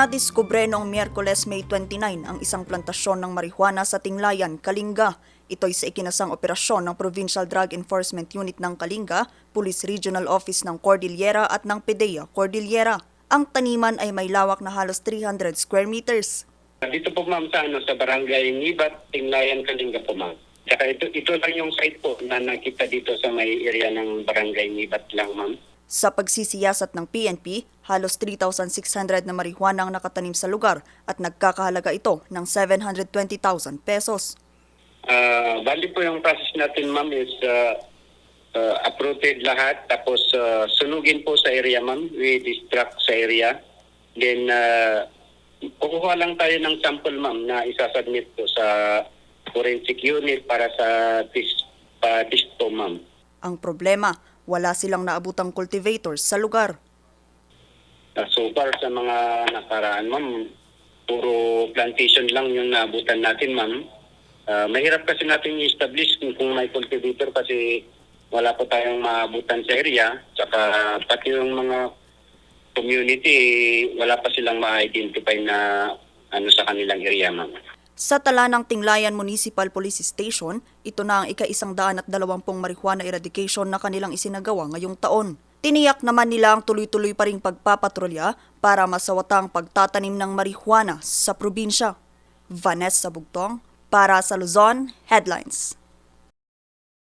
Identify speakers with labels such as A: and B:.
A: Nadiskubre noong Miyerkules May 29 ang isang plantasyon ng marihuana sa Tinglayan, Kalinga. Ito'y sa ikinasang operasyon ng Provincial Drug Enforcement Unit ng Kalinga, Police Regional Office ng Cordillera at ng PDEA Cordillera. Ang taniman ay may lawak na halos 300 square meters.
B: Dito po ma'am sa, ano, sa barangay Nibat, Tinglayan, Kalinga po ma'am. Tsaka ito, ito lang yung site po na nakita dito sa may area ng barangay Nibat lang ma'am.
A: Sa pagsisiyasat ng PNP, halos 3,600 na marihuana ang nakatanim sa lugar at nagkakahalaga ito ng 720,000 pesos.
B: Ah, bali po yung process natin ma'am is uh, uh, uprooted lahat tapos uh, sunugin po sa area ma'am. We distract sa area. Then uh, kukuha lang tayo ng sample ma'am na isasubmit po sa forensic unit para sa test, pa test ma'am.
A: Ang problema, wala silang naabutang cultivators sa lugar.
B: Uh, so far sa mga nakaraan, ma'am, puro plantation lang yung naabutan natin, ma'am. Uh, mahirap kasi natin i-establish kung, kung may cultivator kasi wala po tayong maabutan sa area. Tsaka pati yung mga community, wala pa silang ma-identify na ano sa kanilang area, ma'am.
A: Sa tala ng Tinglayan Municipal Police Station, ito na ang ika-isang daan at dalawampung marijuana eradication na kanilang isinagawa ngayong taon. Tiniyak naman nila ang tuloy-tuloy pa ring pagpapatrolya para masawatang pagtatanim ng marijuana sa probinsya. Vanessa Bugtong, para sa Luzon Headlines.